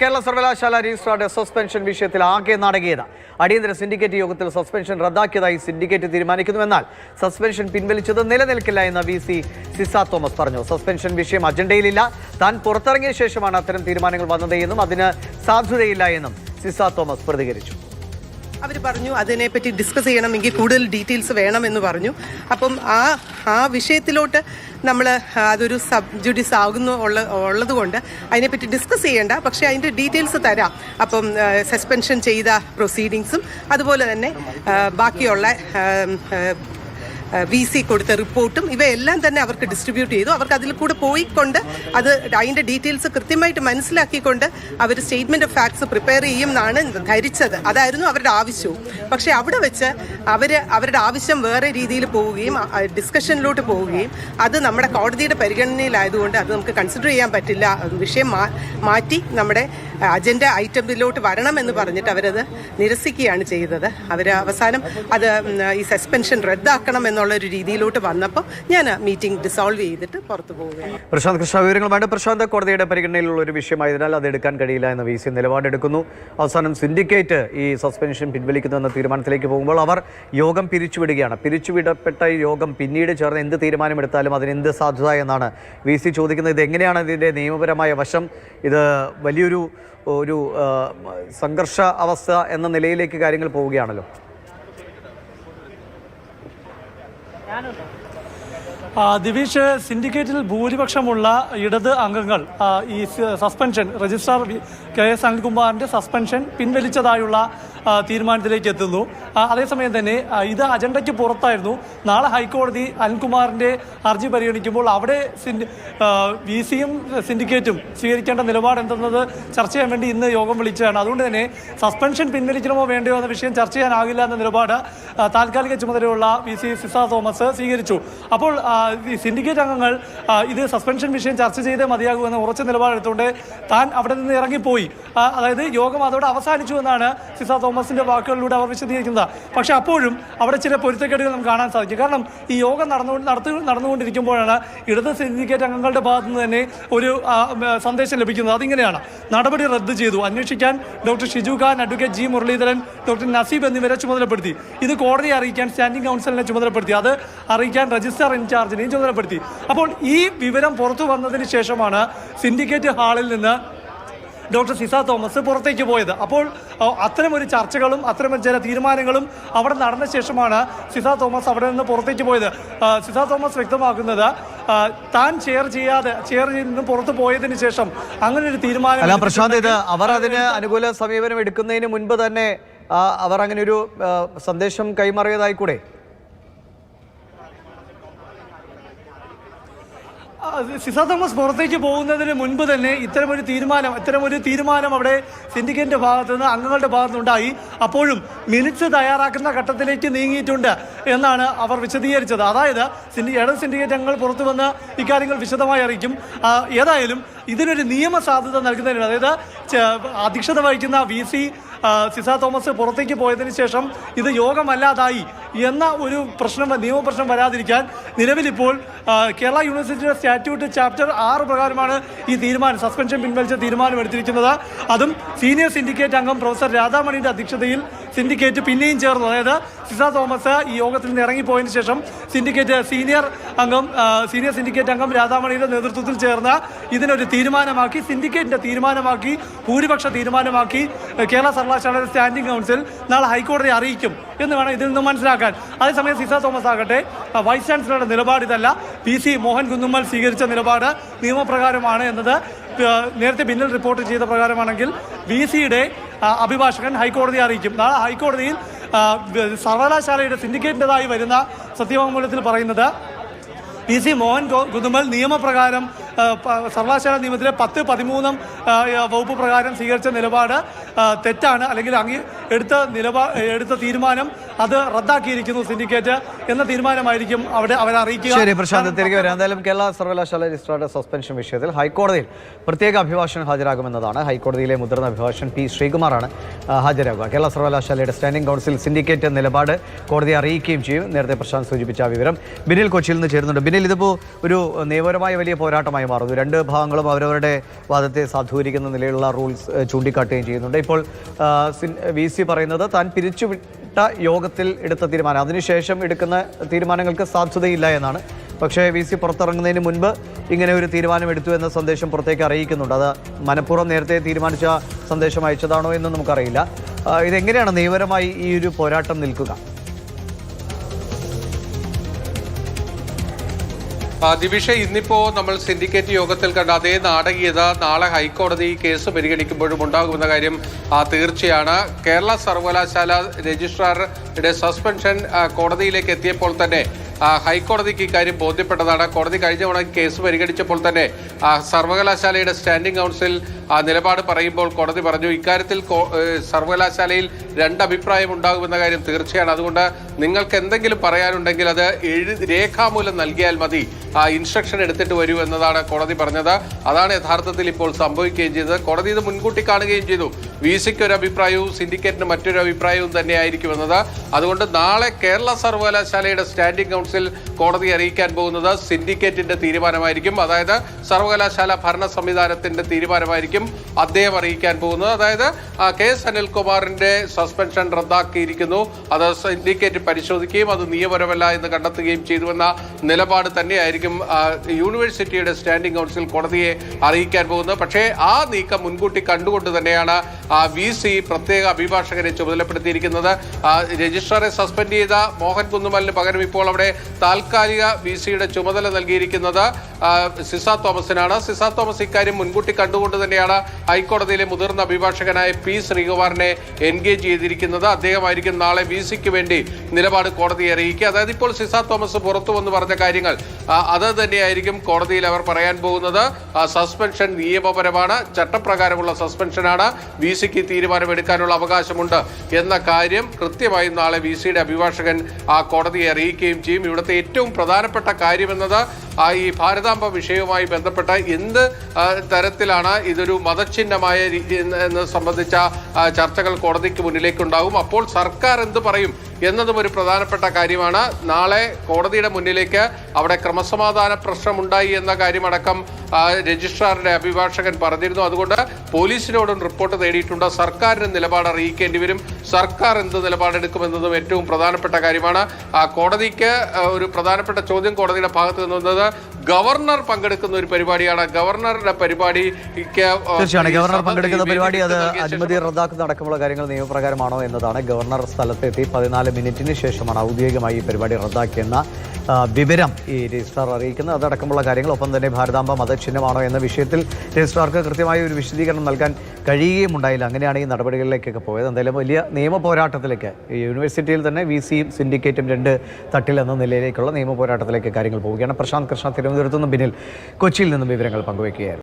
കേരള സർവകലാശാല രജിസ്ട്രാറുടെ സസ്പെൻഷൻ വിഷയത്തിൽ ആകെ നാടകീയത. അടിയന്തര സിൻഡിക്കേറ്റ് യോഗത്തിൽ സസ്പെൻഷൻ റദ്ദാക്കിയതായി സിൻഡിക്കേറ്റ് തീരുമാനിക്കുന്നുവെന്നാൽ സസ്പെൻഷൻ പിൻവലിച്ചത് നിലനിൽക്കില്ല എന്ന് വി സി സിസ തോമസ് പറഞ്ഞു. സസ്പെൻഷൻ വിഷയം അജണ്ടയിലില്ല. താൻ പുറത്തിറങ്ങിയ ശേഷമാണ് അത്തരം തീരുമാനങ്ങൾ വന്നത് എന്നും അതിന് സാധുതയില്ല എന്നും സിസ തോമസ് പ്രതികരിച്ചു. അവർ പറഞ്ഞു അതിനെപ്പറ്റി ഡിസ്കസ് ചെയ്യണമെങ്കിൽ കൂടുതൽ ഡീറ്റെയിൽസ് വേണമെന്ന് പറഞ്ഞു. അപ്പം ആ ആ വിഷയത്തിലോട്ട് നമ്മൾ അതൊരു സബ് ജുഡീസ് ആകുന്നു ഉള്ള ഉള്ളത് കൊണ്ട് അതിനെപ്പറ്റി ഡിസ്കസ് ചെയ്യേണ്ട പക്ഷേ അതിന്റെ ഡീറ്റെയിൽസ് തരാം. അപ്പം സസ്പെൻഷൻ ചെയ്ത പ്രൊസീഡിങ്സും അതുപോലെ തന്നെ ബാക്കിയുള്ള വി സി കൊടുത്ത റിപ്പോർട്ടും ഇവയെല്ലാം തന്നെ അവർക്ക് ഡിസ്ട്രിബ്യൂട്ട് ചെയ്തു. അവർക്ക് അതിൽ കൂടെ പോയിക്കൊണ്ട് അത് അതിന്റെ ഡീറ്റെയിൽസ് കൃത്യമായിട്ട് മനസ്സിലാക്കിക്കൊണ്ട് അവർ സ്റ്റേറ്റ്മെന്റ് ഓഫ് ഫാക്ട്സ് പ്രിപ്പയർ ചെയ്യും എന്നാണ് ധരിച്ചത്. അതായിരുന്നു അവരുടെ ആവശ്യവും. പക്ഷേ അവിടെ വെച്ച് അവർ അവരുടെ ആവശ്യം വേറെ രീതിയിൽ പോവുകയും ഡിസ്കഷനിലോട്ട് പോവുകയും അത് നമ്മുടെ കോടതിയുടെ പരിഗണനയിലായതുകൊണ്ട് അത് നമുക്ക് കൺസിഡർ ചെയ്യാൻ പറ്റില്ല. വിഷയം മാറ്റി നമ്മുടെ അജണ്ട ഐറ്റമിലോട്ട് വരണം എന്ന് പറഞ്ഞിട്ട് അവരത് നിരസിക്കുകയാണ് ചെയ്തത്. അവർ അവസാനം അത് ഈ സസ്പെൻഷൻ റദ്ദാക്കണം എന്നുള്ള ഒരു രീതിയിലോട്ട് വന്നപ്പോൾ ഞാൻ മീറ്റിംഗ് ഡിസോൾവ് ചെയ്തിട്ട് പുറത്തു പോവുകയാണ്. പ്രശാന്ത് കൃഷ്ണ വിവരങ്ങളുമായിട്ട് പ്രശാന്ത് കോടതിയുടെ പരിഗണനയിലുള്ള ഒരു വിഷയമായതിനാൽ അത് എടുക്കാൻ കഴിയില്ല എന്ന് വി സി നിലപാടെടുക്കുന്നു അവസാനം സിൻഡിക്കേറ്റ് ഈ സസ്പെൻഷൻ പിൻവലിക്കുന്നു എന്ന തീരുമാനത്തിലേക്ക് പോകുമ്പോൾ അവർ യോഗം പിരിച്ചുവിടുകയാണ്. പിരിച്ചുവിടപ്പെട്ട യോഗം പിന്നീട് ചേർന്ന് എന്ത് തീരുമാനമെടുത്താലും അതിന് എന്ത് സാധ്യത എന്നാണ് വി സി ചോദിക്കുന്നത്. ഇത് എങ്ങനെയാണ് ഇതിന്റെ നിയമപരമായ വശം? ഇത് വലിയൊരു ഒരു സംഘർഷ അവസ്ഥ എന്ന നിലയിലേക്ക് കാര്യങ്ങൾ പോവുകയാണല്ലോ. ദിവീഷ് സിൻഡിക്കേറ്റിൽ ഭൂരിപക്ഷമുള്ള ഇടത് അംഗങ്ങൾ ഈ സസ്പെൻഷൻ രജിസ്ട്രാർ കെ എസ് അനിൽകുമാറിന്റെ സസ്പെൻഷൻ പിൻവലിച്ചതായുള്ള തീരുമാനത്തിലേക്ക് എത്തുന്നു. അതേസമയം തന്നെ ഇത് അജണ്ടയ്ക്ക് പുറത്തായിരുന്നു. നാളെ ഹൈക്കോടതി അനിൽകുമാറിന്റെ ഹർജി പരിഗണിക്കുമ്പോൾ അവിടെ വി സിയും സിൻഡിക്കേറ്റും സ്വീകരിക്കേണ്ട നിലപാട് എന്തെന്നത് ചർച്ച ചെയ്യാൻ വേണ്ടി ഇന്ന് യോഗം വിളിച്ചതാണ്. അതുകൊണ്ട് തന്നെ സസ്പെൻഷൻ പിൻവലിക്കണമോ വേണ്ടയോ എന്ന വിഷയം ചർച്ച ചെയ്യാനാകില്ല എന്ന നിലപാട് താൽക്കാലിക ചുമതലയുള്ള വി സി സിസ തോമസ് സ്വീകരിച്ചു. അപ്പോൾ സിൻഡിക്കേറ്റ് അംഗങ്ങൾ ഇത് സസ്പെൻഷൻ വിഷയം ചർച്ച ചെയ്തേ മതിയാകൂ എന്ന ഉറച്ച നിലപാടെടുത്തുകൊണ്ട് താൻ അവിടെ നിന്ന് ഇറങ്ങിപ്പോയി. അതായത് യോഗം അതോടെ അവസാനിച്ചു എന്നാണ് സിസ തോമസിന്റെ വാക്കുകളിലൂടെ അവർ വിശദീകരിക്കുന്നത്. പക്ഷെ അപ്പോഴും അവിടെ ചില പൊരുത്തക്കേടുകൾ നമുക്ക് കാണാൻ സാധിക്കും. കാരണം ഈ യോഗം നടന്നുകൊണ്ട് നടത്തി നടന്നുകൊണ്ടിരിക്കുമ്പോഴാണ് ഇടത് സിൻഡിക്കേറ്റ് അംഗങ്ങളുടെ ഭാഗത്തു നിന്ന് തന്നെ ഒരു സന്ദേശം ലഭിക്കുന്നത്. അതിങ്ങനെയാണ്. നടപടി റദ്ദ് ചെയ്തു. അന്വേഷിക്കാൻ doctor Shiju Khan advocate G Muraleedharan doctor Naseeb എന്നിവരെ ചുമതലപ്പെടുത്തി. ഇത് കോടതിയെ അറിയിക്കാൻ സ്റ്റാൻഡിംഗ് കൗൺസിലിനെ ചുമതലപ്പെടുത്തി. അത് അറിയിക്കാൻ രജിസ്റ്റർ ഇൻചാർജിനെയും ചുമതലപ്പെടുത്തി. അപ്പോൾ ഈ വിവരം പുറത്തു വന്നതിന് ശേഷമാണ് സിൻഡിക്കേറ്റ് ഹാളിൽ നിന്ന് ഡോക്ടർ സിസ തോമസ് പുറത്തേക്ക് പോയത്. അപ്പോൾ അത്തരമൊരു ചർച്ചകളും അത്തരം ചില തീരുമാനങ്ങളും അവിടെ നടന്ന ശേഷമാണ് സിസ തോമസ് അവിടെ നിന്ന് പുറത്തേക്ക് പോയത്. സിസ തോമസ് വ്യക്തമാക്കുന്നത് താൻ ചെയർ ചെയ്യാതെ ചെയർ നിന്ന് പുറത്തു പോയതിന് ശേഷം അങ്ങനെ ഒരു തീരുമാനം അല്ല പ്രശാന്ത് ഇത് അവർ അതിന് അനുകൂല സമീപനം എടുക്കുന്നതിന് മുൻപ് തന്നെ അവർ അങ്ങനെ ഒരു സന്ദേശം കൈമാറിയതായി കൂടെ ആ, സിസ തോമസ് പുറത്തേക്ക് പോകുന്നതിന് മുൻപ് തന്നെ ഇത്തരമൊരു തീരുമാനം ഇത്തരമൊരു തീരുമാനം അവിടെ സിൻഡിക്കേറ്റിന്റെ ഭാഗത്ത് നിന്ന് അംഗങ്ങളുടെ ഭാഗത്തു നിന്നുണ്ടായി അപ്പോഴും മിനിറ്റ്സ് തയ്യാറാക്കുന്ന ഘട്ടത്തിലേക്ക് നീങ്ങിയിട്ടുണ്ട് എന്നാണ് അവർ വിശദീകരിച്ചത്. അതായത് സിൻഡി ഇടത് സിൻഡിക്കേറ്റ് അംഗങ്ങൾ പുറത്തു വന്ന് ഇക്കാര്യങ്ങൾ വിശദമായി അറിയിക്കും. ഏതായാലും ഇതിനൊരു നിയമസാധ്യത നൽകുന്നതിന് അതായത് അധ്യക്ഷത വഹിക്കുന്ന വി സി സിസ തോമസ് പുറത്തേക്ക് പോയതിന് ശേഷം ഇത് യോഗമല്ലാതായി എന്ന ഒരു പ്രശ്നം നിയമപ്രശ്നം വരാതിരിക്കാൻ നിലവിലിപ്പോൾ കേരള യൂണിവേഴ്സിറ്റിയുടെ സ്റ്റാറ്റ്യൂട്ട് ചാപ്റ്റർ ആറ് പ്രകാരമാണ് ഈ തീരുമാനം സസ്പെൻഷൻ പിൻവലിച്ച തീരുമാനം എടുത്തിരിക്കുന്നത്. അതും സീനിയർ സിൻഡിക്കേറ്റ് അംഗം പ്രൊഫസർ രാധാമണിയുടെ അധ്യക്ഷതയിൽ സിൻഡിക്കേറ്റ് പിന്നെയും ചേർന്നു. അതായത് സിസ തോമസ് ഈ യോഗത്തിൽ നിന്ന് ഇറങ്ങിപ്പോയതിനു ശേഷം സിൻഡിക്കേറ്റ് സീനിയർ അംഗം സീനിയർ സിൻഡിക്കേറ്റ് അംഗം രാധാമണിയുടെ നേതൃത്വത്തിൽ ചേർന്ന് ഇതിനൊരു തീരുമാനമാക്കി സിൻഡിക്കേറ്റിന്റെ തീരുമാനമാക്കി ഭൂരിപക്ഷ തീരുമാനമാക്കി കേരള സർവകലാശാലയുടെ സ്റ്റാൻഡിംഗ് കൗൺസിൽ നാളെ ഹൈക്കോടതി അറിയിക്കും എന്ന് വേണം ഇതിൽ നിന്ന് മനസ്സിലാക്കാൻ. അതേസമയം സിസ തോമസ് ആകട്ടെ വൈസ് ചാൻസലറുടെ നിലപാട് ഇതല്ല. പി സി മോഹൻ കുന്നുമ്മൽ സ്വീകരിച്ച നിലപാട് നിയമപ്രകാരമാണ് എന്നത് നേരത്തെ ബില്ലിൽ റിപ്പോർട്ട് ചെയ്ത പ്രകാരമാണെങ്കിൽ വി സിയുടെ അഭിഭാഷകൻ ഹൈക്കോടതിയെ അറിയിക്കും. നാളെ ഹൈക്കോടതിയിൽ സർവകലാശാലയുടെ സിൻഡിക്കേറ്റിന്റെതായി വരുന്ന സത്യവാങ്മൂലത്തിൽ പറയുന്നത് പി സി മോഹൻ കുതുമൽ നിയമപ്രകാരം സർവകലാശാല നിയമത്തിലെ പത്ത് പതിമൂന്നും വകുപ്പ് പ്രകാരം സ്വീകരിച്ച നിലപാട് തെറ്റാണ് അല്ലെങ്കിൽ അങ്ങ് എടുത്ത നിലപാ എടുത്ത തീരുമാനം അത് റദ്ദാക്കിയിരിക്കുന്നു സിൻഡിക്കേറ്റ് എന്ന തീരുമാനമായിരിക്കും അവിടെ അവരെ അറിയിക്കുക. ശരി പ്രശാന്ത് തിരികെ വരാം. എന്തായാലും കേരള സർവകലാശാല രജിസ്ട്രാറുടെ സസ്പെൻഷൻ വിഷയത്തിൽ ഹൈക്കോടതിയിൽ പ്രത്യേക അഭിഭാഷകൻ ഹാജരാകുമെന്നതാണ് ഹൈക്കോടതിയിലെ മുതിർന്ന അഭിഭാഷകൻ പി ശ്രീകുമാറാണ് ഹാജരാകുക. കേരള സർവകലാശാലയുടെ സ്റ്റാൻഡിംഗ് കൗൺസിൽ സിൻഡിക്കേറ്റ് നിലപാട് കോടതിയെ അറിയിക്കുകയും ചെയ്യും. നേരത്തെ പ്രശാന്ത് സൂചിപ്പിച്ച വിവരം ബിനിൽ കൊച്ചിയിൽ നിന്ന് ചേരുന്നുണ്ട്. ബിനിൽ ഇതിപ്പോൾ ഒരു നിയമപരമായ വലിയ പോരാട്ടമായി വിവാദമായി മാറുന്നു. രണ്ട് ഭാഗങ്ങളും അവരവരുടെ വാദത്തെ സാധൂകരിക്കുന്ന നിലയിലുള്ള റൂൾസ് ചൂണ്ടിക്കാട്ടുകയും ചെയ്യുന്നുണ്ട്. ഇപ്പോൾ വി സി പറയുന്നത് താൻ പിരിച്ചുവിട്ട യോഗത്തിൽ എടുത്ത തീരുമാനം. അതിനുശേഷം എടുക്കുന്ന തീരുമാനങ്ങൾക്ക് സാധ്യതയില്ല എന്നാണ്. പക്ഷേ വി സി പുറത്തിറങ്ങുന്നതിന് മുൻപ് ഇങ്ങനെ ഒരു തീരുമാനം എടുത്തു എന്ന സന്ദേശം പുറത്തേക്ക് അറിയിക്കുന്നുണ്ട്. അത് മനഃപൂർവം നേരത്തെ തീരുമാനിച്ച സന്ദേശം അയച്ചതാണോ എന്ന് നമുക്കറിയില്ല. ഇതെങ്ങനെയാണ് നിയമപരമായി ഈ ഒരു പോരാട്ടം നിൽക്കുക? ദിവിഷ ഇന്നിപ്പോ നമ്മൾ സിൻഡിക്കേറ്റ് യോഗത്തിൽ കണ്ട അതേ നാടകീയത നാളെ ഹൈക്കോടതി കേസ് പരിഗണിക്കുമ്പോഴും ഉണ്ടാകുമെന്ന കാര്യം തീർച്ചയാണ്. കേരള സർവകലാശാല രജിസ്ട്രാറുടെ സസ്പെൻഷൻ കോടതിയിലേക്ക് എത്തിയപ്പോൾ തന്നെ ഹൈക്കോടതിക്ക് ഇക്കാര്യം ബോധ്യപ്പെട്ടതാണ്. കോടതി കഴിഞ്ഞ തവണ കേസ് പരിഗണിച്ചപ്പോൾ തന്നെ സർവകലാശാലയുടെ സ്റ്റാൻഡിംഗ് കൗൺസിൽ നിലപാട് പറയുമ്പോൾ കോടതി പറഞ്ഞു ഇക്കാര്യത്തിൽ സർവകലാശാലയിൽ രണ്ട് അഭിപ്രായം ഉണ്ടാകുമെന്ന കാര്യം തീർച്ചയാണ്. അതുകൊണ്ട് നിങ്ങൾക്ക് എന്തെങ്കിലും പറയാനുണ്ടെങ്കിൽ അത് എഴു രേഖാമൂലം നൽകിയാൽ മതി. ആ ഇൻസ്ട്രക്ഷൻ എടുത്തിട്ട് വരൂ എന്നതാണ് കോടതി പറഞ്ഞത്. അതാണ് യഥാർത്ഥത്തിൽ ഇപ്പോൾ സംഭവിക്കുകയും ചെയ്തത്. കോടതി ഇത് മുൻകൂട്ടി കാണുകയും ചെയ്തു. വി സിക്ക് ഒരു അഭിപ്രായവും സിൻഡിക്കേറ്റിന് മറ്റൊരു അഭിപ്രായവും തന്നെ ആയിരിക്കുമെന്നത് അതുകൊണ്ട് നാളെ കേരള സർവകലാശാലയുടെ സ്റ്റാൻഡിംഗ് കൗൺസിൽ കോടതി അറിയിക്കാൻ പോകുന്നത് സിൻഡിക്കേറ്റിന്റെ തീരുമാനമായിരിക്കും. അതായത് സർവകലാശാല ഭരണ സംവിധാനത്തിന്റെ തീരുമാനമായിരിക്കും അദ്ദേഹം അറിയിക്കാൻ പോകുന്നത്. അതായത് കെ എസ് അനിൽകുമാറിന്റെ സസ്പെൻഷൻ റദ്ദാക്കിയിരിക്കുന്നു. അത് സിൻഡിക്കേറ്റ് പരിശോധിക്കുകയും അത് നിയമപരമല്ല എന്ന് കണ്ടെത്തുകയും ചെയ്തുവെന്ന നിലപാട് തന്നെയായിരിക്കും യൂണിവേഴ്സിറ്റിയുടെ സ്റ്റാൻഡിംഗ് കൗൺസിൽ കോടതിയെ അറിയിക്കാൻ പോകുന്നത്. പക്ഷേ ആ നീക്കം മുൻകൂട്ടി കണ്ടുകൊണ്ട് തന്നെയാണ് വി സി പ്രത്യേക അഭിഭാഷകരെ ചുമതലപ്പെടുത്തിയിരിക്കുന്നത്. രജിസ്ട്രാറെ സസ്പെൻഡ് ചെയ്ത മോഹൻ കുന്നുമലിന് പകരം ഇപ്പോൾ അവിടെ താൽക്കാലിക വി സിയുടെ ചുമതല നൽകിയിരിക്കുന്നത് സിസ തോമസിനാണ്. സിസ തോമസ് ഇക്കാര്യം മുൻകൂട്ടി കണ്ടുകൊണ്ട് തന്നെയാണ് ഹൈക്കോടതിയിലെ മുതിർന്ന അഭിഭാഷകനായ പി ശ്രീകുമാറിനെ എൻഗേജ് ചെയ്തിരിക്കുന്നത്. അദ്ദേഹമായിരിക്കും നാളെ വി സിക്ക് വേണ്ടി നിലപാട് കോടതിയെ അറിയിക്കുക. അതായത് ഇപ്പോൾ സിസ തോമസ് പുറത്തു വന്ന് പറഞ്ഞ കാര്യങ്ങൾ അത് തന്നെയായിരിക്കും കോടതിയിൽ അവർ പറയാൻ പോകുന്നത്. സസ്പെൻഷൻ നിയമപരമാണ് ചട്ടപ്രകാരമുള്ള സസ്പെൻഷനാണ്. വി സിക്ക് തീരുമാനമെടുക്കാനുള്ള അവകാശമുണ്ട് എന്ന കാര്യം കൃത്യമായി നാളെ വി സിയുടെ അഭിഭാഷകൻ ആ കോടതിയെ അറിയിക്കുകയും ചെയ്യും. ഇവിടുത്തെ ഏറ്റവും പ്രധാനപ്പെട്ട കാര്യമെന്നത് ഈ ഭാരതാംബ വിഷയവുമായി ബന്ധപ്പെട്ട എന്ത് തരത്തിലാണ് ഇതൊരു മതചിഹ്നമായ രീതി എന്ന് എന്ന് സംബന്ധിച്ച ചർച്ചകൾ കോടതിക്ക് മുന്നിലേക്കുണ്ടാകും അപ്പോൾ സർക്കാർ എന്ത് പറയും? എന്നതും ഒരു പ്രധാനപ്പെട്ട കാര്യമാണ്. നാളെ കോടതിയുടെ മുന്നിലേക്ക് അവിടെ ക്രമസമാധാന പ്രശ്നമുണ്ടായി എന്ന കാര്യമടക്കം രജിസ്ട്രാറുടെ അഭിഭാഷകൻ പറഞ്ഞിരുന്നു. അതുകൊണ്ട് പോലീസിനോടും റിപ്പോർട്ട് തേടിയിട്ടുണ്ട്. സർക്കാരിന് നിലപാട് അറിയിക്കേണ്ടി വരും. സർക്കാർ എന്ത് നിലപാടെടുക്കുമെന്നതും ഏറ്റവും പ്രധാനപ്പെട്ട കാര്യമാണ്. ആ, കോടതിക്ക് ഒരു പ്രധാനപ്പെട്ട ചോദ്യം കോടതിയുടെ ഭാഗത്ത് നിന്ന് വന്നത് ഗവർണർ പങ്കെടുക്കുന്ന ഒരു പരിപാടിയാണ്. ഗവർണറുടെ പരിപാടിക്ക് തീർച്ചയാണ് ഗവർണർ പങ്കെടുക്കുന്ന പരിപാടി അത് അനുമതി റദ്ദാക്കുന്ന അടക്കമുള്ള കാര്യങ്ങൾ നിയമപ്രകാരമാണോ എന്നതാണ്. ഗവർണർ സ്ഥലത്തെത്തി പതിനാല് മിനിറ്റിന് ശേഷമാണ് ഔദ്യോഗികമായി ഈ പരിപാടി റദ്ദാക്കിയെന്ന വിവരം ഈ രജിസ്ട്രാർ അറിയിക്കുന്നത്. അതടക്കമുള്ള കാര്യങ്ങൾ ഒപ്പം തന്നെ ഭാരതാംബ മതചിഹ്നമാണോ എന്ന വിഷയത്തിൽ രജിസ്ട്രാർക്ക് കൃത്യമായ ഒരു വിശദീകരണം നൽകാൻ കഴിയുകയും ഉണ്ടായില്ല അങ്ങനെയാണ് ഈ നടപടികളിലേക്കൊക്കെ പോയത്. എന്തായാലും വലിയ നിയമ പോരാട്ടത്തിലേക്ക് യൂണിവേഴ്സിറ്റിയിൽ തന്നെ വി സിയും സിൻഡിക്കേറ്റും രണ്ട് തട്ടിൽ എന്ന നിലയിലേക്കുള്ള നിയമ പോരാട്ടത്തിലേക്ക് കാര്യങ്ങൾ പോവുകയാണ്. പ്രശാന്ത് കൃഷ്ണ തിരുവനന്തപുരത്ത് നിന്നും പിന്നിൽ കൊച്ചിയിൽ നിന്നും വിവരങ്ങൾ പങ്കുവയ്ക്കുകയായിരുന്നു.